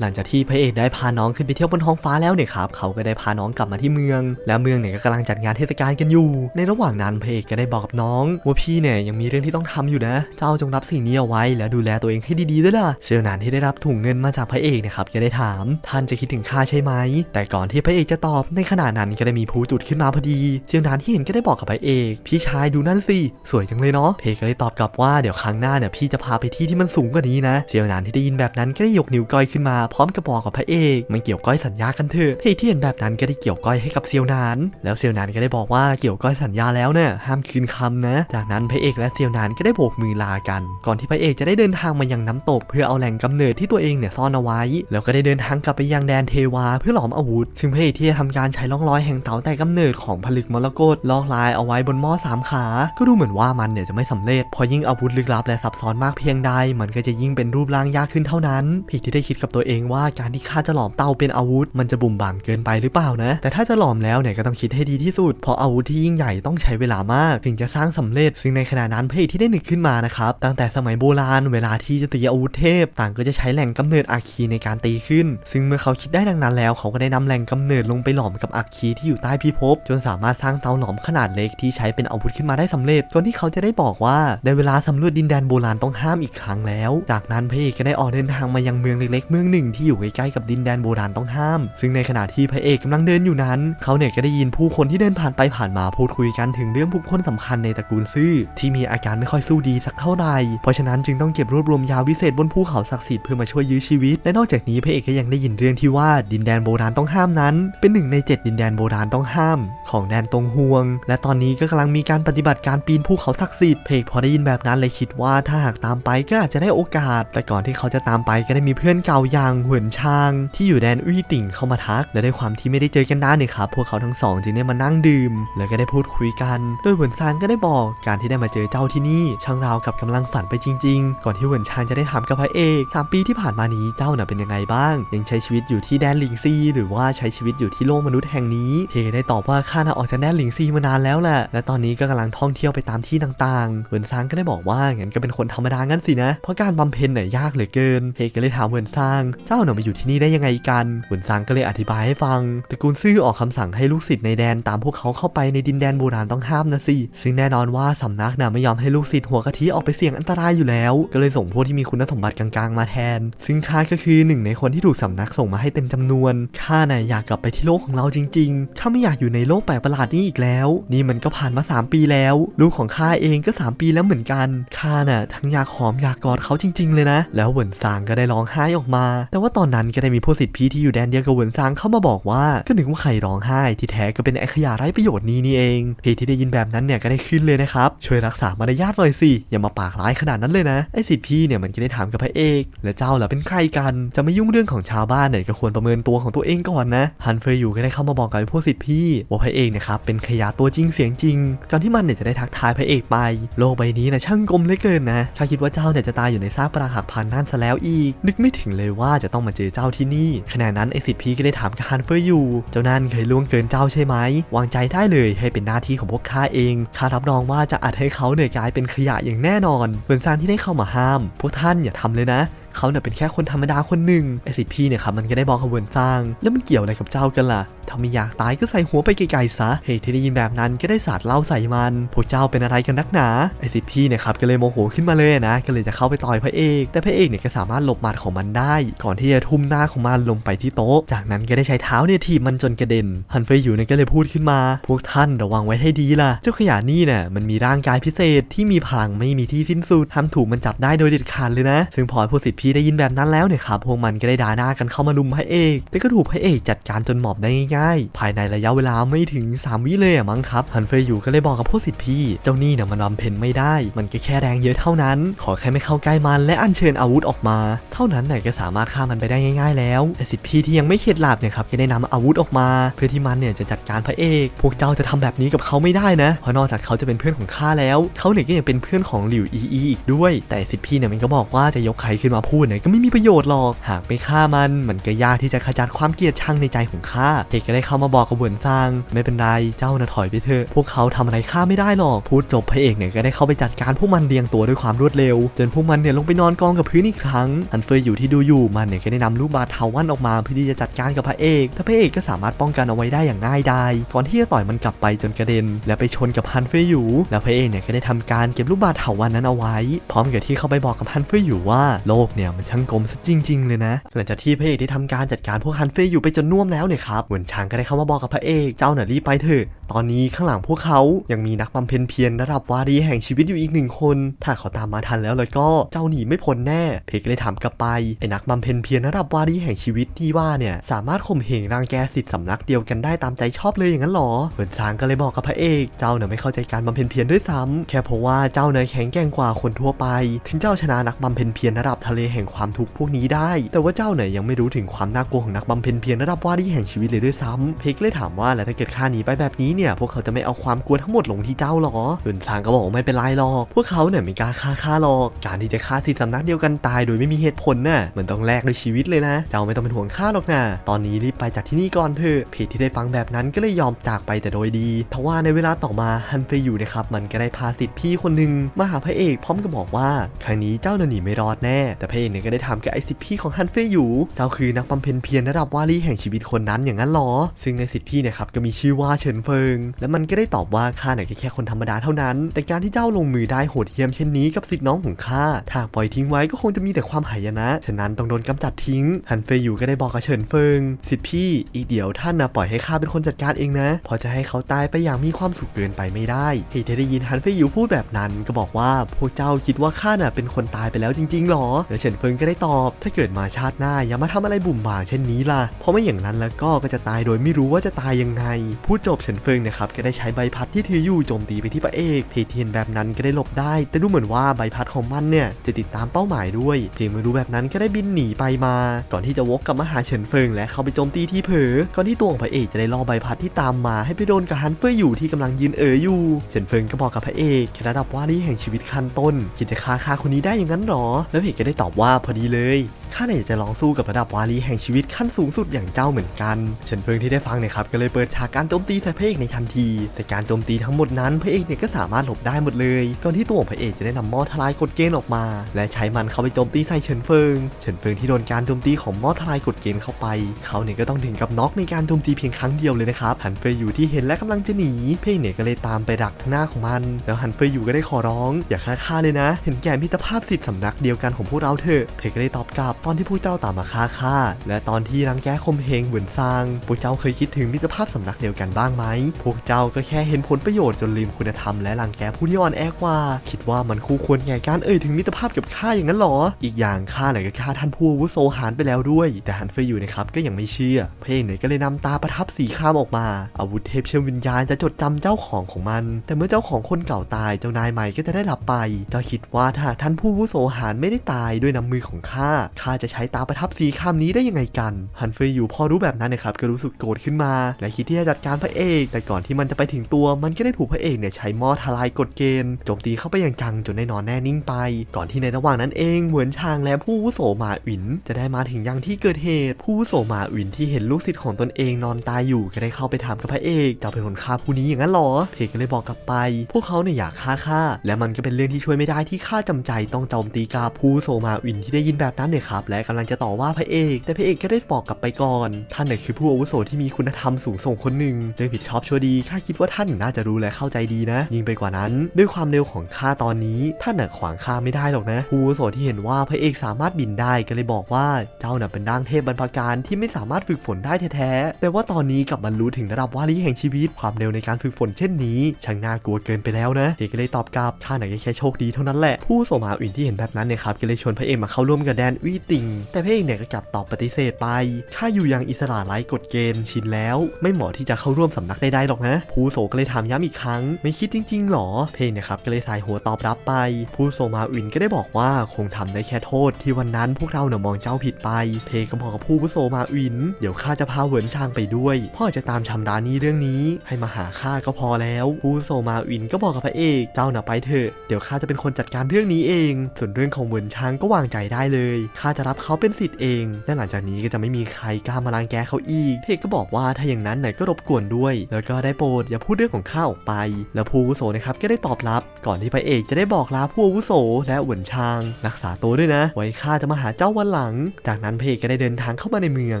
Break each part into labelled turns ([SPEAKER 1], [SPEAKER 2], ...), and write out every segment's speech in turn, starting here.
[SPEAKER 1] หลังจากที่พระเอกได้พาน้องขึ้นไปเที่ยวบนท้องฟ้าแล้วเนี่ยครับเขาก็ได้พาน้องกลับมาที่เมือง แล้วเมืองเนี่ยก็กำลังจัดงานเทศกาลกันอยู่ ในระหว่างนั้นพระเอกก็ได้บอกกับน้องว่าพี่เนี่ยยังมีเรื่องที่ต้องทำอยู่นะ เจ้าจงรับสิ่งนี้เอาไว้ แล้วดูแลตัวเองให้ดีๆด้วยล่ะเซลนานที่ได้รับถุงเงินมาจากพระเอกเนะครับก็ได้ถาม ท่านจะคิดถึงข้าใช่ไหม แต่ก่อนที่พระเอกจะตอบในขณะนั้นก็ได้มีผู้จุดขึ้นมาพอดีเซลนานที่เห็นก็ได้บอกกับพระเอก พี่ชายดูนั่นสิสวยจังเลยเนาะพระเอกก็เลยตอบกลับว่าเดี๋ยวครั้งหน้าเนี่ยพี่จะพาไปที่ที่มันสูงกว่านี้นะเซลนานที่ได้ยินแบบนั้นก็ได้ยกนิ้วก้อยขึ้นมาพร้อมกับบอกกับพระเอกมันเกี่ยวก้อยสัญญากันเถอะพระเอกที่เห็นแบบนั้นก็ได้เกี่ยวก้อยให้กับเซียวนาน แล้วเซียวนานก็ได้บอกว่าเกี่ยวก้อยสัญญาแล้วเนี่ยห้ามคืนคำนะ จากนั้นพระเอกและเซียวนานก็ได้โบกมือลากัน ก่อนที่พระเอกจะได้เดินทางมายังน้ำตก เพื่อเอาแหล่งกำเนิดที่ตัวเองเนี่ยซ่อนเอาไว้ แล้วก็ได้เดินทางกลับไปยังแดนเทวาเพื่อหลอมอาวุธ ซึ่งพระเอกที่จะทำการใช้ล่องรอยแห่งเต่าแต่กำเนิดของผลึกมรกตลอกลายเอาไว้บนหม้อสามขา ก็ดูเหมือนว่ามันเนี่ยจะไม่สำเร็จเพอยิ่งอาวุธลึกลับและซับซ้อนมากเพียงใด มันก็จะยิ่งเป็นรูปร่างยากขึ้นเท่านั้นพีกที่ได้คิดกับตัวเองว่าการที่ข้าจะหลอมเตาเป็นอาวุธ มันจะบุ่มบ่ามเกินไปหรือเปล่านะ แต่ถ้าจะหลอมแล้วเนี่ยก็ต้องคิดให้ดีที่สุด เพราะอาวุธที่ยิ่งใหญ่ต้องใช้เวลามาก ถึงจะสร้างสำเร็จ ซึ่งในขณะนั้นพระเอกที่ได้นึกขึ้นมานะครับ ตั้งแต่สมัยโบราณเวลาที่จะตีอาวุธเทพ ต่างก็จะใช้แหล่งกำเนิดอาคีในการตีขึ้น ซึ่งเมื่อเขาคิดได้ดังนั้นแล้ว เขาก็ได้นำแหล่งกำเนิดลงไปหลอมกับอาคีที่อยู่ใต้พิภพจนสามารถสร้างเตาหลอมขนาดเล็กที่ใช้เป็นอาวุธขึ้นมาได้สำเร็จก่อนที่เขาจะได้บอกว่าในเวลาสำรวจดินแดนโบราณต้องห้ามอีกครั้งแล้ว จากนั้นพระเอกก็ได้ออกเดินทางมายังเมืองเล็กๆเมืองหนึ่งที่อยู่ใกล้ๆกับดินแดนโบราณต้องห้าม ซึ่งในขณะที่พระเอกกำลังเดินอยู่นั้น เขาเนี่ยก็ได้ยินผู้คนที่เดินผ่านไปผ่านมาพูดคุยกันถึงเรื่องบุคคลสำคัญในตระกูลซื่อ ที่มีอาการไม่ค่อยสู้ดีสักเท่าไหร่ เพราะฉะนั้นจึงต้องเก็บรวบรวมยาวิเศษบนภูเขาศักดิ์สิทธิ์เพื่อมาช่วยยื้อชีวิต และนอกจากนี้พระเอกก็ยังได้ยินเรื่องที่ว่าดินแดนโบราณต้องห้ามนั้น เป็นหนึ่งในเจ็ดดินแดนโบราณต้องห้าม ของแดนตงฮวง และตอนนี้ก็กำลังมีการปฏิบัติการปีนภูเขาศักดิ์สิทธิ์เพกพอได้ยินแบบนั้นเลยคิดว่าถ้าหากตามไปก็อาจจะได้โอกาส แต่ก่อนที่เขาจะตามไปก็ได้มีเพื่อนเก่าอย่างเหวินชางที่อยู่แดนอุ้ยติ่งเข้ามาทัก และด้วยความที่ไม่ได้เจอกันนานเนี่ยครับพวกเขาทั้งสองจึงได้มานั่งดื่ม แล้วก็ได้พูดคุยกันโดยเหวินซางก็ได้บอกการที่ได้มาเจอเจ้าที่นี่ช่างราวกับกำลังฝันไปจริง ๆ ก่อนที่เหวินชางจะได้ถามกับพระเอกสามปีที่ผ่านมานี้เจ้าน่ะเป็นยังไงบ้าง ยังใช้ชีวิตอยู่ที่แดนหลิงซีหรือว่าใช้ชีวิตอยู่ที่โลกมนุษย์แห่งนี้เพได้ตอบว่าข้าน่ะออกจากแดนหลิงซีมานานแล้วแหละและตอนนี้ก็กำลังท่องเที่ยวไปตามที่ต่างๆเหวินซางก็ได้บอกว่างั้นก็เป็นคนธรรมดางั้นสินะเพราะการบำเพ็ญเนี่ยยากเหลือเกินเพก็เลยถามเหินซางเจ้าหน่ะมาอยู่ที่นี่ได้ยังไงกันเหวินซางก็เลยอธิบายให้ฟังตระกูลซื่อออกคำสั่งให้ลูกศิษย์ในแดนตามพวกเขาเข้าไปในดินแดนโบราณต้องห้ามนะสิซึ่งแน่นอนว่าสำนักน่ะไม่ยอมให้ลูกศิษย์หัวกะทิออกไปเสี่ยงอันตรายอยู่แล้ว ก็เลยส่งพวกที่มีคุณสมบัติกลางๆมาแทน ซึ่งข้าก็คือหนึ่งในคนที่ถูกสำนักส่งมาให้เต็มจำนวนข้าน่ะอยากกลับไปที่โลกของเราจริงๆข้าไม่อยากอยู่ในโลกแปลกประหลาดนี้อีกแล้ว นี่มันก็ผ่านมา 3 ปีแล้ว ลูกของข้าเองก็ 3 ปีแล้วเหมือนกันข้าน่ะทั้งอยากหอมอยากกอดเขาจริง ๆ เลยนะ แล้วเหวินซางก็ได้ร้องไห้ออกมาแต่ว่าตอนนั้นก็ได้มีผู้สิทธิ์พี่ที่อยู่แดนเดียวกับเวินซางเข้ามาบอกว่าก็นึกว่าใครร้องไห้ ที่แท้ก็เป็นไอ้ขยะไร้ประโยชน์นี้นี่เองเพที่ได้ยินแบบนั้นเนี่ยก็ได้ขึ้นเลยนะครับช่วยรักษามารยาทหน่อยสิอย่ามาปากร้ายขนาดนั้นเลยนะไอ้สิทธิ์พี่เนี่ยมันก็ได้ถามกับพระเอก และเจ้าล่ะเป็นใครกันจะไม่ยุ่งเรื่องของชาวบ้านเนี่ยก็ควรประเมินตัวของตัวเองก่อนนะฮันเฟยอยู่ก็ได้เข้ามาบอกกับไอ้สิทธิ์พี่ว่าพระเอกเนี่ยครับเป็นขยะตัวจริงเสียงจริงก่อนที่มันเนี่ยจะได้ทักทายพระเอกไป โลกใบนี้นะช่างกลมเหลือเกินนะข้าคิดว่าเจ้าเนี่ยจะตายอยู่ในซากปรักหักพันนั่นซะแล้วอีก นึกไม่ถึงเลยว่าจะต้องมาเจอเจ้าที่นี่ขณะนั้นไอ้สิทธิ์พีก็ได้ถามกับฮันเฟยอยู่ เจ้านั่นเคยล่วงเกินเจ้าใช่ไหม วางใจได้เลยให้เป็นหน้าที่ของพวกข้าเองข้ารับรองว่าจะอัดให้เขาเนี่ยกลายเป็นขยะอย่างแน่นอนเหมือนซานที่ได้เข้ามาห้าม พวกท่านอย่าทำเลยนะ เขาเนี่ยเป็นแค่คนธรรมดาคนหนึ่งไอ้สิทธิ์พี่เนี่ยครับมันก็ได้บอกขบวนสร้าง แล้วมันเกี่ยวอะไรกับเจ้ากันล่ะถ้าไม่อยากตายก็ใส่หัวไปไกลๆซะเฮ้ยที่ได้ยินแบบนั้นก็ได้สาดเหล่าใส่มัน พวกเจ้าเป็นอะไรกันนักหนาไอ้สิทธิ์พี่เนี่ยครับก็เลยโมโหขึ้นมาเลยนะ ก็เลยจะเข้าไปต่อยพระเอก แต่พระเอกเนี่ยก็สามารถหลบหมัดของมันได้ ก่อนที่จะทุ่มหน้าของมันลงไปที่โต๊ะ จากนั้นก็ได้ใช้เท้าเนี่ยถีบมันจนกระเด็น ฮันเฟยอยู่เนี่ยก็เลยพูดขึ้นมา พวกท่านระวังไว้ให้ดีล่ะ เจ้าขยะนี่เนี่ยมันมีร่างกายพิเศษที่มีพลังไม่มีที่สิ้นสุดห้ามถูกมันจับได้โดยเด็ดขาดเลยนะ ซึ่งพอผู้สิทธิ์พี่ได้ยินแบบนั้นแล้วเนี่ยครับพวกมันก็ได้ด่าหน้ากันเข้ามาลุมพระเอก แต่ก็ถูกพระเอกจัดการจนหมอบได้ง่ายๆ ภายในระยะเวลาไม่ถึง 3 วิเลยมั้งครับฮันเฟยอยู่ก็เลยบอกกับผู้สิทธิ์พี่ เจ้านี่เนี่ยมันบำเพ็ญไม่ได้ มันก็แค่แรงเยอะเท่านั้น ขอแค่ไม่เข้าใกล้มันและอัญเชิญอาวุธออกมา เท่านั้นเนี่ยก็สามารถฆ่ามันไปได้ง่าย ๆ แล้วแต่สิทธิ์พี่ที่ยังไม่เข็ดหลาบเนี่ยครับก็ได้นำอาวุธออกมา เพื่อที่มันเนี่ยจะจัดการพระเอก พวกเจ้าจะทำแบบนี้กับเขาไม่ได้นะ เพราะนอกจากเขาจะเป็นเพื่อนของข้าแล้ว เขาเนี่ยก็ยังเป็นเพื่อนของหลิวอีอีอีกด้วย แต่สิทธิ์พี่เนี่ยมันก็บอกว่าจะยกใครขึ้นมาพูดพูดเนี่ยก็ไม่มีประโยชน์หรอก หากไปฆ่ามัน มันก็ยากที่จะขจัดความเกลียดชังในใจของข้าเพกก็ได้เข้ามาบอกกับเหวินซาง ไม่เป็นไร เจ้าน่ะถอยไปเถอะ พวกเขาทำอะไรข้าไม่ได้หรอก พูดจบพระเอกเนี่ยก็ได้เข้าไปจัดการพวกมันเรียงตัวด้วยความรวดเร็ว จนพวกมันเนี่ยลงไปนอนกองกับพื้นอีกครั้ง อันเฟยอยู่ที่ดูอยู่มันเนี่ยก็ได้นำลูกบาสเทาวันออกมาเพื่อที่จะจัดการกับพระเอกแต่พระเอกก็สามารถป้องกันเอาไว้ได้อย่างง่ายดายก่อนที่จะต่อยมันกลับไปจนกระเด็น และไปชนกับฮันเฟยอยู่ แล้วพระเอกเนี่ยก็ได้ทำการเก็บลูกบาสเถาวันนั้นเอาไว้ พร้อมกับที่เข้าไปบอกกับฮันเฟยอยู่ว่าโลกเนี่ยมันช่างกลมซะจริง ๆ เลยนะ หลังจากที่พระเอกได้ทำการจัดการพวกฮันเฟยอยู่ไปจนน่วมแล้วเนี่ยครับเหมือนช้างก็ได้เข้ามาบอกกับพระเอกเจ้าหน่ะรีบไปเถอะตอนนี้ข้างหลังพวกเขายังมีนักบำเพ็ญเพียรระดับวารีแห่งชีวิตอยู่อีกหนึ่งคน ถ้าเขาตามมาทันแล้วแล้วก็เจ้าหนีไม่พ้นแน่ เพกก็เลยถามกลับไปไอ้นักบำเพ็ญเพียรระดับวารีแห่งชีวิตที่ว่าเนี่ยสามารถข่มเหงรังแกสิทธิ์สำนักเดียวกันได้ตามใจชอบเลยอย่างนั้นหรอเหมือนช้างก็เลยบอกกับพระเอก เจ้าเนี่ยไม่เข้าใจการบำเพ็ญเพียรด้วยซ้ำแค่เพราะว่าเจ้าเนี่ยแข็งแกร่งกว่าคนทั่วไป ถึงเจ้าชนะนักบำเพ็ญเพียรระดับทะเลแห่งความทุกข์พวกนี้ได้ แต่ว่าเจ้าเนี่ยยังไม่รู้ถึงความน่ากลัวของนักบำเพ็ญเพียรระดับว่ารีแห่งชีวิตเลยด้วยซ้ำเพกเลยถามว่าแล้วถ้าเกิดข้าหนีไปแบบนี้เนี่ยพวกเขาจะไม่เอาความกลัวทั้งหมดลงที่เจ้าหรอเหมือนช้างก็บอกไม่เป็นไรหรอกพวกเขาเนี่ยไม่กล้าฆ่าข้าหรอกการที่จะฆ่าสิทธิ์สำนักเดียวกันตายโดยไม่มีเหตุผลน่ะมันต้องแลกด้วยชีวิตเลยนะ เจ้าไม่ต้องเป็นห่วงข้าหรอกนะตอนนี้รีบไปจากที่นี่ก่อนเถอะเพจที่ได้ฟังแบบนั้นก็เลยยอมจากไปแต่โดยดีทว่าในเวลาต่อมาฮันเฟยอยู่นะครับมันก็ได้พาสิทธิ์พี่คนหนึ่งมาหาพระเอกพร้อมกับบอกว่าครั้งนี้เจ้าหนีไม่รอดแน่แต่พเอกเนี่ยก็ได้ถามกับไอสิทธิพี่ของฮันเฟยอยู่ เจ้าคือนักบำเพ็ญเพียรระดับวารีแห่งชีวิตคนนั้นอย่างนั้นหรอ ซึ่งในสิทธิพี่เนี่ยครับก็มีชื่อว่าเฉินเฟิง และมันก็ได้ตอบว่าข้าเนี่ยแค่คนธรรมดาเท่านั้น แต่การที่เจ้าลงมือได้โหดเหี้ยมเช่นนี้กับสิทธิน้องของข้าถ้าปล่อยทิ้งไว้ก็คงจะมีแต่ความหายนะ ฉะนั้นต้องโดนกำจัดทิ้งฮันเฟยอยู่ก็ได้บอกกับเฉินเฟิง สิทธิพี่อีกเดี๋ยวท่านนะปล่อยให้ข้าเป็นคนจัดการเองนะเพอจะให้เขาตายไปอย่างมีความสุขเกินไปไม่ได้เฮที่ได้ยินฮันเฟยอยู่พูดแบบนั้นก็บอกว่าพวกเจ้าคิดว่าข้าน่ะเป็นคนตายไปแล้วจริงๆหรอแล้วเฉินเฟิงก็ได้ตอบ ถ้าเกิดมาชาติหน้าอย่ามาทำอะไรบุ่มบ่ามเช่นนี้ล่ะ เพราะไม่อย่างนั้นแล้วก็ก็จะตายโดยไม่รู้ว่าจะตายยังไง พูดจบเฉินเฟิงนะครับก็ได้ใช้ใบพัดที่ถืออยู่โจมตีไปที่พระเอกเพเทียนแบบนั้นก็ได้หลบได้ แต่ดูเหมือนว่าใบพัดของมันเนี่ยจะติดตามเป้าหมายด้วยเพลงไม่รู้แบบนั้นก็ได้บินหนีไปมา ก่อนที่จะวกกลับมาหาเฉินเฟิงและเข้าไปโจมตีที่เผลอก่อนที่ตัวของพระเอกจะได้ล่อใบพัดที่ตามมาให้ไปโดนกับฮันเฟยอยู่ที่กำลังยืนเอ๋ออยู่เฉินเฟิงก็บอกกับพระเอกแค่ระดับว่านี่แห่งชีวิตขั้นต้นคิดจะฆ่าฆ่าคนนี้ได้อย่างนั้นหรอ แล้วพระเอกก็ได้ตอบว่าพอดีเลยข้าเนี่ยอยากจะลองสู้กับระดับวารีแห่งชีวิตขั้นสูงสุดอย่างเจ้าเหมือนกัน เฉินเฟิงที่ได้ฟังเนี่ยครับก็เลยเปิดฉากการโจมตีใส่พระเอกในทันที แต่การโจมตีทั้งหมดนั้นพระเอกเนี่ยก็สามารถหลบได้หมดเลยก่อนที่ตัวของพระเอกจะได้นำหม้อทลายกฎเกณฑ์ออกมา และใช้มันเข้าไปโจมตีใส่เฉินเฟิง เฉินเฟิงที่โดนการโจมตีของหม้อทลายกฎเกณฑ์เข้าไป เขาเนี่ยก็ต้องถึงกับน็อกในการโจมตีเพียงครั้งเดียวเลยนะครับฮันเฟยอยู่ที่เห็นและกำลังจะหนีพระเอกเนี่ยก็เลยตามไปดักข้งหน้าของมัน แล้วฮันเฟยอยู่ก็ได้ขอร้อง อย่าฆ่าข้าเลยนะ เห็นแก่มิตรภาพสิทธิสำนักเดียวกันของพวกเราเถอะ เพกก็ได้ตอบกลับตอนที่พวกเจ้าตามมาฆ่าข้าและตอนที่รังแกคมเหงเหมือนซางพวกเจ้าเคยคิดถึงมิตรภาพสำนักเดียวกันบ้างไหม พวกเจ้าก็แค่เห็นผลประโยชน์จนลืมคุณธรรมและรังแกผู้ที่อ่อนแอกว่า คิดว่ามันคู่ควรแก่การเอ่ยถึงมิตรภาพกับข้าอย่างนั้นหรอ อีกอย่างข้าไหนก็ฆ่าท่านผู้วุโสหานไปแล้วด้วย แต่ฮันเฟยอยู่นะครับก็ยังไม่เชื่อ เพลงเนี่ยก็เลยนำตาประทับสีข้ามออกมา อาวุธเทพเชื่อมวิญญาณจะจดจำเจ้าของของมัน แต่เมื่อเจ้าของคนเก่าตายเจ้านายใหม่ก็จะได้หลับไปเจ้าคิดว่าถ้าท่านผู้วุโสหานไม่ได้ตายด้วยนำมือของข้า ข้าจะใช้ตาประทับสีข้ามนี้ได้ยังไงกัน ฮันเฟยอยู่พอรู้แบบนั้นนะครับก็รู้สึกโกรธขึ้นมา และคิดที่จะจัดการพระเอก แต่ก่อนที่มันจะไปถึงตัว มันก็ได้ถูกพระเอกเนี่ยใช้มอทลายกฎเกณฑ์โจมตีเข้าไปอย่างจังจนได้นอนแน่นิ่งไป ก่อนที่ในระหว่างนั้นเองเหมือนชางและผู้วุโสมาอิน จะได้มาถึงยังที่เกิดเหตุ ผู้วุโสมาอินที่เห็นลูกศิษย์ของตนเองนอนตายอยู่ก็ได้เข้าไปถามกับพระเอกเจ้าเป็นคนฆ่าผู้นี้อย่างนั้นหรอเพกก็เลยบอกกลับไป พวกเขาเนี่ยอยากฆ่าข้าและมันก็เป็นเรื่องที่ช่วยไม่ได้ที่ข้าจำใจต้องโจมตีกาผู้อาวุโสมาอินที่ได้ยินแบบนั้นเนี่ยครับและกำลังจะต่อว่าพระเอก แต่พระเอกก็ได้บอกกลับไปก่อน ท่านเนี่ยคือผู้อาวุโสที่มีคุณธรรมสูงส่งคนหนึ่งเรื่องผิดชอบชั่วดีข้าคิดว่าท่านน่าจะรู้และเข้าใจดีนะ ยิ่งไปกว่านั้น ด้วยความเร็วของข้าตอนนี้ ท่านน่ะขวางข้าไม่ได้หรอกนะ ผู้อาวุโสที่เห็นว่าพระเอกสามารถบินได้ก็เลยบอกว่าเจ้าน่ะเป็นร่างเทพบรรพการที่ไม่สามารถฝึกฝนได้แท้ๆแต่ว่าตอนนี้กลับบรรลุถึงระดับวารีแห่งชีวิตความเร็วในการฝึกฝนเช่นนี้ช่างน่ากลัวเกินไปแล้วนะเอกก็เลยตอบกลับข้านน่ะแค่โชคดีเท่านั้นแหละผู้โสมาอื่นที่เห็นแบบนั้นเนี่ยครับก็เลยชวนพระเอกมาเข้าร่วมกับแดนวีติง แต่พระเอกเนี่ยก็กลับตอบปฏิเสธไปข้าอยู่อย่างอิสระไร้กฎเกณฑ์ชินแล้ว ไม่เหมาะที่จะเข้าร่วมสำนักใดๆหรอกนะผู้โสก็เลยถามย้ำอีกครั้ง ไม่คิดจริงๆหรอ เพลงนี่ยครับก็เลยสายหัวตอบรับไป ผู้โสมาวินก็ได้บอกว่าคงทำได้แค่โทษที่วันนั้นพวกเราเนี่ยมองเจ้าผิดไป เพลงก็บอกกับผู้โสมาวินเดี๋ยวข้าจะพาเหวินชางไปด้วยพ่อจะตามชำระหนี้เรื่องนี้ ให้มาหาข้าก็พอแล้ว ผู้โสมาวินก็บอกกับพระเอกเจ้าน่ะไปเถอะเดี๋ยวข้าจะเป็นคนจัดการเรื่องนี้เอง ส่วนเรื่องของเหวินชางก็วางางใจได้เลยข้าจะรับเขาเป็นสิทธิ์เองและหลังจากนี้ก็จะไม่มีใครกล้ามารังแกเขาอีกเพกก็บอกว่าถ้าอย่างนั้นไหนก็รบกวนด้วย แล้วก็ได้โปรดอย่าพูดเรื่องของข้าออกไป แล้วผู้อาวุโสนะครับก็ได้ตอบรับ ก่อนที่พระเอกจะได้บอกลาผู้อาวุโส และหวินชาง รักษาตัวด้วยนะ ไว้ข้าจะมาหาเจ้าวันหลัง จากนั้นพระเอกก็ได้เดินทางเข้ามาในเมือง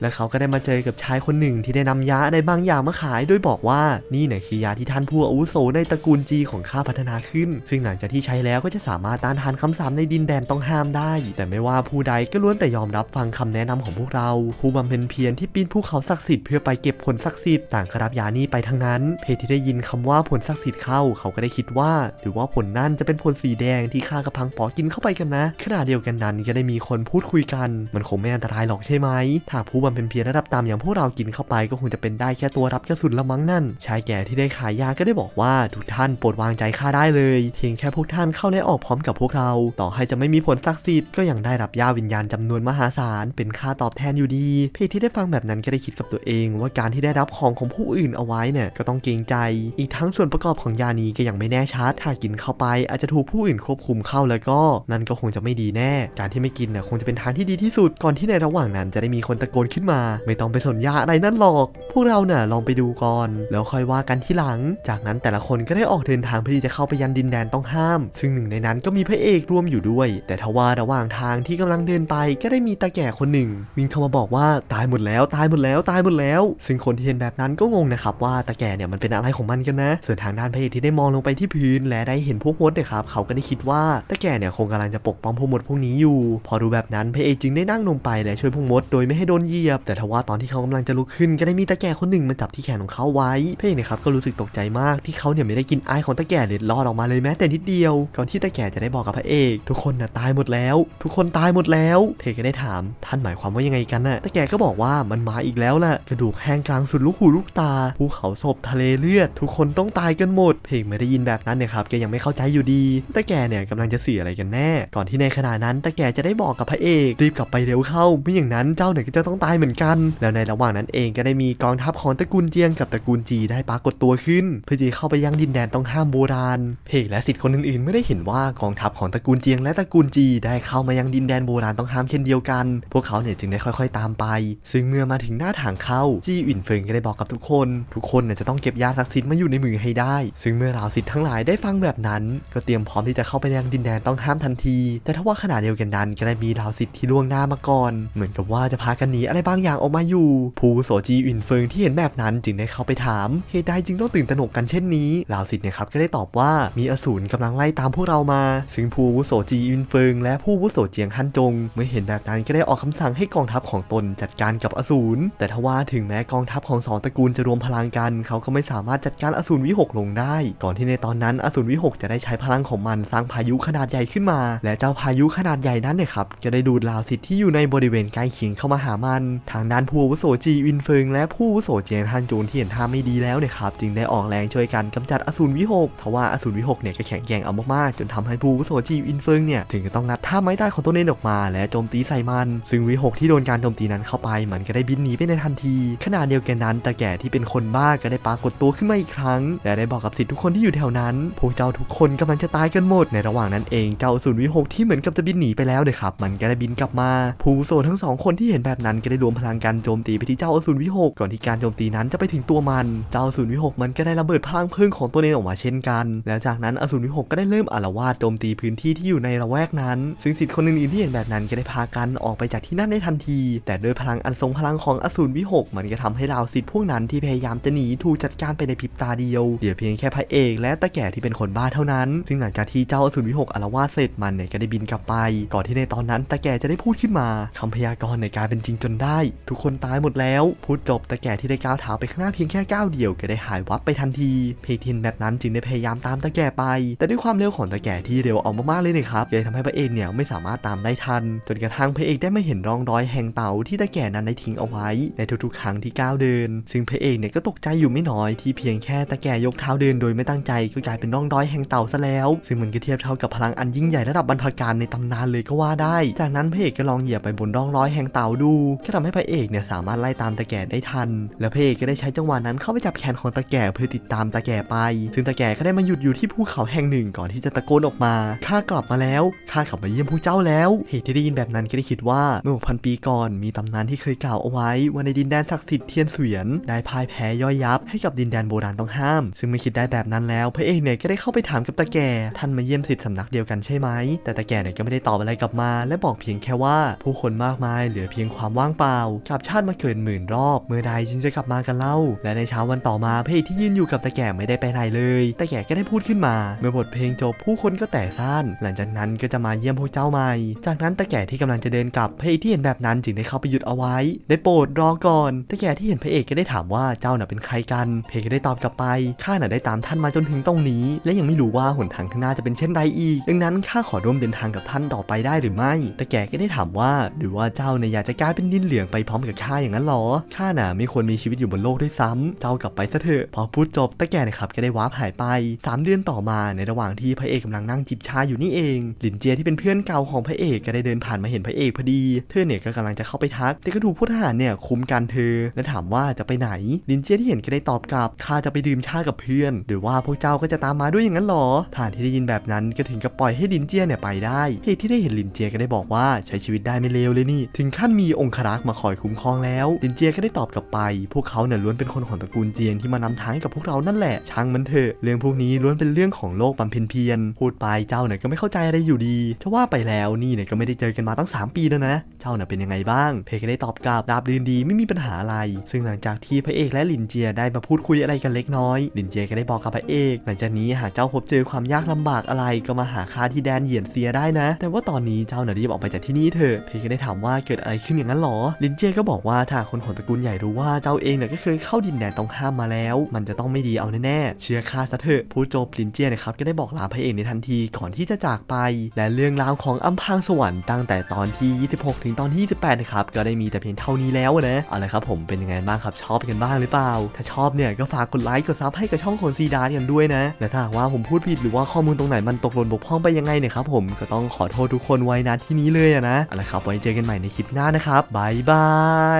[SPEAKER 1] และเขาก็ได้มาเจอกับชายคนหนึ่งที่ได้นำยาอะไรบางอย่างมาขาย โดยบอกว่านี่เนี่ยคือยาที่ท่านผู้อาวุโสในตระกูลจีของข้าพัฒนาขึ้น ซึ่งหลังจากที่ใช้แล้วก็จะสามารถต้านทานคำสาปในดินแดนต้องห้ามได้แต่ไม่ว่าผู้ใดก็ล้วนแต่ยอมรับฟังคำแนะนำของพวกเรา ผู้บำเพ็ญเพียรที่ปีนภูเขาศักดิ์สิทธิ์เพื่อไปเก็บผลศักดิ์สิทธิ์ต่างกรับยานี้ไปทั้งนั้น เพจที่ได้ยินคำว่าผลศักดิ์สิทธิ์เข้า เขาก็ได้คิดว่าหรือว่าผลนั่นจะเป็นผลสีแดงที่ข้ากับพังปอกินเข้าไปกันนะขณะเดียวกันนั้นก็ได้มีคนพูดคุยกัน มันคงไม่อันตรายหรอกใช่ไหมถ้าผู้บำเพ็ญเพียรระดับต่ำอย่างพวกเรากินเข้าไปก็คงจะเป็นได้แค่ตัวรับกระสุนละมั้งนั่น ชายแก่ที่ได้ขายยาก็ได้บอกว่าทุกท่านโปรดวางใจข้าได้เลย เพียงแค่พวกท่านเข้าและออกพร้อมกับพวกเรา ต่อให้จะไม่มีผลศักดิ์สิทธิ์ก็ยังได้รับยาวิญญาณจำนวนมหาศาล เป็นค่าตอบแทนอยู่ดีเพจที่ได้ฟังแบบนั้นก็ได้คิดกับตัวเอง ว่าการที่ได้รับของของผู้อื่นเอาไว้เนี่ยก็ต้องเกรงใจ อีกทั้งส่วนประกอบของยานี้ก็ยังไม่แน่ชัดถ้ากินเข้าไป อาจจะถูกผู้อื่นควบคุมเข้าแล้วก็นั่นก็คงจะไม่ดีแน่ การที่ไม่กินน่ะคงจะเป็นทางที่ดีที่สุดก่อนที่ในระหว่างนั้นจะได้มีคนตะโกนขึ้นมา ไม่ต้องไปสนยาอะไรนั่นหรอก พวกเราเน่ะลองไปดูก่อน แล้วค่อยว่ากันที่หลัง จากนั้นแต่ละคนก็ได้ออกเดินทางเพื่อที่จะเข้าไปยันดินแดนต้องห้าม ซึ่งหนึ่งในนั้นก็มีพระเอกร่วมอยู่ด้วย แต่ทว่าระหว่างทางที่กำลังเดินไปก็ได้มีตาแก่คนหนึ่ง วิ่งเข้ามาบอกว่าตายหมดแล้วตายหมดแล้วตายหมดแล้ว ซึ่งคนที่เห็นแบบนั้นก็งงนะครับว่าตาแก่เนี่ยมันเป็นอะไรของมันกันนะ ส่วนทางด้านพระเอกที่ได้มองลงไปที่พื้น และได้เห็นพวกมดเนี่ยครับเขาก็ได้คิดว่าตาแก่เนี่ยคงกำลังจะปกป้องพวกมดพวกนี้อยู่ พอดูแบบนั้นพระเอกจึงได้นั่งลงไปและช่วยพวกมดโดยไม่ให้โดนเหยียบ แต่ทว่าตอนที่เขากำลังจะลุกขึ้นก็ได้มีตาแก่คนหนึ่งมาจับที่แขนของเขาไว้พระเอกเนี่ยครับก็รู้สึกตกใจมากที่เขาเนี่ยไม่ได้กินไอของตาแก่เล็ดลอดออกมาเลยแม้แต่นิดเดียวก่อนที่ตาแก่จะได้บอกกับพระเอก ทุกคนน่ะตายหมดแล้วทุกคนตายหมดแล้วเพเอกก็ได้ถาม ท่านหมายความว่ายังไงกันน่ะแตาแกก็บอกว่ามันมาอีกแล้วล่ะ กระดูกแห้งกลางสุดลูกหูลูกตาภูเขาศพทะเลเลือด ทุกคนต้องตายกันหมด เพเอกไม่ได้ยินแบบนั้นเนี่ยครับแกยังไม่เข้าใจอยู่ดี แตาแกเนี่ยกำลังจะเสื่อะไรกันแน่ ก่อนที่ในขณะนั้นแตาแกจะได้บอกกับพระเอกรีบกลับไปเร็วเข้า ไม่อย่างนั้นเจ้าเนี่ยก็จะต้องตายเหมือนกัน แล้วในระหว่างนั้นเองก็ได้มีกองทัพของตระกูลเจียงกับตระกูลจีได้ปรากฏตัวขึ้น เพื่อจะเข้าไปยังดินแดนต้องห้ามโบราณ เพกและสิทธิ์คนอื่นๆ ไม่ได้เห็นว่ากองทัพของตระกูลเจียงและตระกูลจีได้เข้ามายังดินแดนโบราณต้องห้ามเช่นเดียวกัน พวกเขาเนี่ยจึงได้ค่อยๆ ตามไป ซึ่งเมื่อมาถึงหน้าทางเข้าจีอินเฟิงก็ได้บอกกับทุกคน ทุกคนเนี่ยจะต้องเก็บยาศักดิ์สิทธิ์มาอยู่ในมือให้ได้ ซึ่งเมื่อเหล่าสิทธิ์ทั้งหลายได้ฟังแบบนั้น ก็เตรียมพร้อมที่จะเข้าไปยังดินแดนต้องห้ามทันที แต่ถ้าว่าขณะเดียวกันนั้นก็ได้มีเหล่าสิทธิ์ที่ล่วงหน้ามาก่อน เหมือนกับว่าจะพากันหนีอะไรบางอย่างออกมาอยู่ผู้อาวุโสจีอินเฟิงที่เห็นแบบนั้นจึงได้เข้าไปถามเหตุใดจึงต้องตื่นตระหนกกันเช่นนี้เหล่าสิทธิ์เนี่ยครับก็ได้ตอบว่ามีอสูรกำลังไล่ตามพวกเรามา ซึ่งผู้โสจีอินเฟิงและผูอาวุโสเจียงฮั่นจง เมื่อเห็นแบบนั้นก็ได้ออกคำสั่งให้กองทัพของตนจัดการกับอสูร แต่ทว่าถึงแม้กองทัพของสองตระกูลจะรวมพลังกัน เขาก็ไม่สามารถจัดการอสูรวิหกลงได้ ก่อนที่ในตอนนั้นอสูรวิหกจะได้ใช้พลังของมันสร้างพายุขนาดใหญ่ขึ้นมา และเจ้าพายุขนาดใหญ่นั้นเนี่ยครับจะได้ดูดล่าสิทธิ์ที่อยู่ในบริเวณใกล้เคียงเข้ามาหามัน ทางด้านผู้วุโสจีอินเฟิง และผู้วุโสเจียงฮั่นจงที่เห็นท่าไม่ดีแล้วเนี่ยครับจึงได้ออกแรงช่วยกันกำจัดอสูรวิหกทว่าอสูรวิหกเนี่ยก็แข็งแกร่งเอามากๆจนทำให้ผู้วุโสจีอินเฟิงเนี่ยถึงจะต้องงัดท่าไม้ตายของตัวเองออกมาและโจมตีใส่มัน ซึ่งวิหกที่โดนการโจมตีนั้นเข้าไป มันก็ได้บินหนีไปในทันที ขณะเดียวกันนั้นตาแก่ที่เป็นคนบ้าก็ได้ปรากฏตัวขึ้นมาอีกครั้ง และได้บอกกับสิทธิ์ทุกคนที่อยู่แถวนั้น พวกเจ้าทุกคนกำลังจะตายกันหมด ในระหว่างนั้นเองเจ้าอสูรวิหกที่เหมือนกับจะบินหนีไปแล้วเลยครับ มันก็ได้บินกลับมา ผู้โสทั้งสองคนที่เห็นแบบนั้นก็ได้รวมพลังกันโจมตีไปที่เจ้าอสูรวิหกก่อนที่การโจมตีนั้นจะไปถึงตัวมัน เจ้าอสูรวิหกมันก็ได้ระเบิดพลังพลิงของตัวเองออกมาเช่นกัน แล้วจากนั้นอสูรวิหกก็ได้เริ่มอาละวาดโจมตีพื้นที่ที่อยู่ในละแวกนั้น ซึ่งสิทธิ์คนอื่นๆที่เห็นแบบนั้นก็ได้พากันออกไปจากที่นั่นในทันที แต่ด้วยพลังอันทรงพลังของอสูรวิหกมันก็ทำให้เหล่าสิทธิ์พวกนั้นที่พยายามจะหนีถูกจัดการไปในพริบตาเดียวเดี๋ยวเพียงแค่พระเอกและตาแก่ที่เป็นคนบ้าเท่านั้น ซึ่งหลังจากที่เจ้าอสูรวิหกอาละวาดเสร็จมันเนี่ยก็ได้บินกลับไป ก่อนที่ในตอนนั้นตาแก่จะได้พูดขึ้นมาคำพยากรณ์ในกลายเป็นจริงจนได้ ทุกคนตายหมดแล้ว พูดจบตาแก่ที่ได้ก้าวเท้าไปข้างหน้าเพียงแค่ก้าวเดียวก็ได้หายวับไปทันที เพทินแบบนั้นจึงได้พยายามตามตาแก่ไป แต่ด้วยความเร็วของตาแก่ที่เร็วออกมากๆเลยนะครับเลยทำให้พระเอกเนี่ยไม่สามารถตามได้ทัน จนกระทั่งพระเอกได้มาเห็นร่องรอยแห่งเต่าที่ตาแก่นั้นได้ทิ้งเอาไว้ ในทุกๆครั้งที่ก้าวเดิน ซึ่งพระเอกเนี่ยก็ตกใจอยู่ไม่น้อยที่เพียงแค่ตาแก่ยกเท้าเดินโดยไม่ตั้งใจก็กลายเป็นร่องรอยแห่งเต่าซะแล้ว ซึ่งมันก็เทียบเท่ากับพลังอันยิ่งใหญ่ระดับบรรพการในตำนานเลยก็ว่าได้ จากนั้นพระเอกก็ลองเหยียบไปบนร่องรอยแห่งเต่าดูก็ทำให้พระเอกเนี่ยสามารถไล่ตามตาแก่ได้ทัน และพระเอกก็ได้ใช้จังหวะนั้นเข้าไปจับแขนของตาแก่เพื่อติดตามตาแก่ไป ซึ่งตาแก่ก็ได้มาหยุดอยู่ที่ภูเขาแห่งหนึ่งก่อนที่จะตะโกนออกมาข้ากลับมาแล้วข้ากลับมาเยี่ยมยี่ยมพวกเจ้าแล้ว เหตุที่ได้ยินแบบนั้นก็ได้คิดว่าเมื่อพันปีก่อนมีตำนานที่เคยกล่าวเอาไว้ว่าในดินแดนศักดิ์สิทธิ์เทียนเสวียนได้พ่ายแพ้ย่อยยับให้กับดินแดนโบราณต้องห้าม ซึ่งไม่คิดได้แบบนั้นแล้วพระเอกเนี่ยก็ได้เข้าไปถามกับตาแก่ท่านมาเยี่ยมสิทธิ์สำนักเดียวกันใช่ไหมแต่ตาแก่เนี่ยก็ไม่ได้ตอบอะไรกลับมา และบอกเพียงแค่ว่าผู้คนมากมายเหลือเพียงความว่างเปล่ากับชาติมาเกิดหมื่นรอบ เมื่อใดจึงจะกลับมากันเล่า และในเช้าวันต่อมาพระเอกที่ยืนอยู่กับตาแก่ไม่ได้ไปไหนเลยตาแก่ก็ได้พูดขึ้นมา เมื่อบทเพลงจบผู้คนก็แตกซ่าน หลังจากนั้นก็จะมาเยี่ยมพวกเจ้าใหม่ จากนั้นตาแก่ที่กำลังจะเดินกลับพระเอกที่เห็นแบบนั้นจึงได้เข้าไปหยุดเอาไว้ ได้โปรดรอก่อนตาแก่ที่เห็นพระเอกก็ได้ถามว่าเจ้าน่ะเป็นใครกันพระเอกก็ได้ตอบกลับไปข้าน่ะได้ตามท่านมาจนถึงตรงนี้ และยังไม่รู้ว่าหนทางข้างหน้าจะเป็นเช่นไรอีก ดังนั้นข้าขอร่วมเดินทางกับท่านต่อไปได้หรือไม่ตาแก่ก็ได้ถามว่าหรือว่าเจ้าเนี่ยอยากจะกลายเป็นดินเหลืองไปพร้อมกับข้าอย่างนั้นหรอข้าน่ะไม่ควรมีชีวิตอยู่บนโลกด้วยซ้ำเจ้ากลับไปซะเถอะพอพูดจบตาแก่นะครับก็ได้วาร์ปหายไปสามเดือนต่อมาในระหว่างที่พระเอกกำลังนั่งจิบชาอยู่นี่เอง หลินเจียที่เป็นเพื่อนเก่าของพระเอกก็ได้เดินผ่านมาเห็นพระเอกพอดี เธอเนี่ยก็กำลังจะเข้าไปทัก แต่ก็ถูกผู้ทหารเนี่ยคุมกันเธอ และถามว่าจะไปไหน ลินเจียที่เห็นก็ได้ตอบกลับข้าจะไปดื่มชากับเพื่อน หรือว่าพวกเจ้าก็จะตามมาด้วยอย่างนั้นหรอทหารที่ได้ยินแบบนั้นก็ถึงกับปล่อยให้ลินเจียเนี่ยไปได้พระเอกที่ได้เห็นลินเจียก็ได้บอกว่าใช้ชีวิตได้ไม่เลวเลยนี่ ถึงขั้นมีองครักษ์มาคอยคุ้มครองแล้ว ลินเจียก็ได้ตอบกลับไป พวกเขาเนี่ยล้วนเป็นคนของตระกูลเจียงที่มานำทางให้กับพวกเรานั่นแหละ ช่างมันเถอะ เรื่องพวกนี้ล้วนเป็นเรื่องของโลกบำเพ็ญเพียร พูดไปเจ้าเนี่ยก็ไม่เข้าใจอะไรอยู่ดีจะว่าไปแล้วนี่เนี่ยก็ไม่ได้เจอกันมาตั้ง 3 ปีแล้วนะ เจ้าเนี่ยเป็นยังไงบ้าง เพก็ได้ตอบกลับราบรื่นดีไม่มีปัญหาอะไร ซึ่งหลังจากที่พระเอกและหลินเจียได้มาพูดคุยอะไรกันเล็กน้อยหลินเจียก็ได้บอกกับพระเอก หลังจากนี้หากเจ้าพบเจอความยากลำบากอะไรก็มาหาข้าที่แดนเหยียนเซียได้นะ แต่ว่าตอนนี้เจ้าเนี่ยรีบออกไปจากที่นี่เถอะ เพก็ได้ถามว่าเกิดอะไรขึ้นอย่างนั้นหรอหลินเจียก็บอกว่าถ้าคนของตระกูลใหญ่รู้ว่าเจ้าเองเนี่ยก็เคยเข้าดินแดนต้องห้ามมาแล้ว มันจะต้องไม่ดีเอาแน่ๆเชื่อข้าซะเถอะผู้โจบหลินเจียนะครับก็ได้บอกลาพระเอกในทันทีก่อนที่จะจากไป และเรื่องราวของอัมพางสวรรค์ตั้งแต่ตอนที่ 26 ถึงตอนที่ 28 นะครับ ก็ได้มีแต่เพียงเท่านี้แล้วนะเอาละครับผมเป็นยังไงบ้างครับชอบกันบ้างหรือเปล่า ถ้าชอบเนี่ยก็ฝากกดไลค์กดซับให้กับช่องคนซีดาร์กันด้วยนะและถ้าว่าผมพูดผิดหรือว่าข้อมูลตรงไหนมันตกหล่นบกพร่องไปยังไงเนี่ยครับผมก็ต้องขอโทษทุกคนไว้นะที่นี้เลยนะเอาละครับไว้เจอกันใหม่ในคลิปหน้านะครับบายบา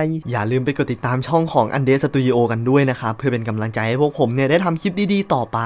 [SPEAKER 1] ยอย่าลืมไปกดติดตามช่องของ u n d e r Studio กันด้วยนะครับเพื่อเป็นกำลังใจให้พวกผมเนี่ยได้ทำคลิปดีๆ ต่อไป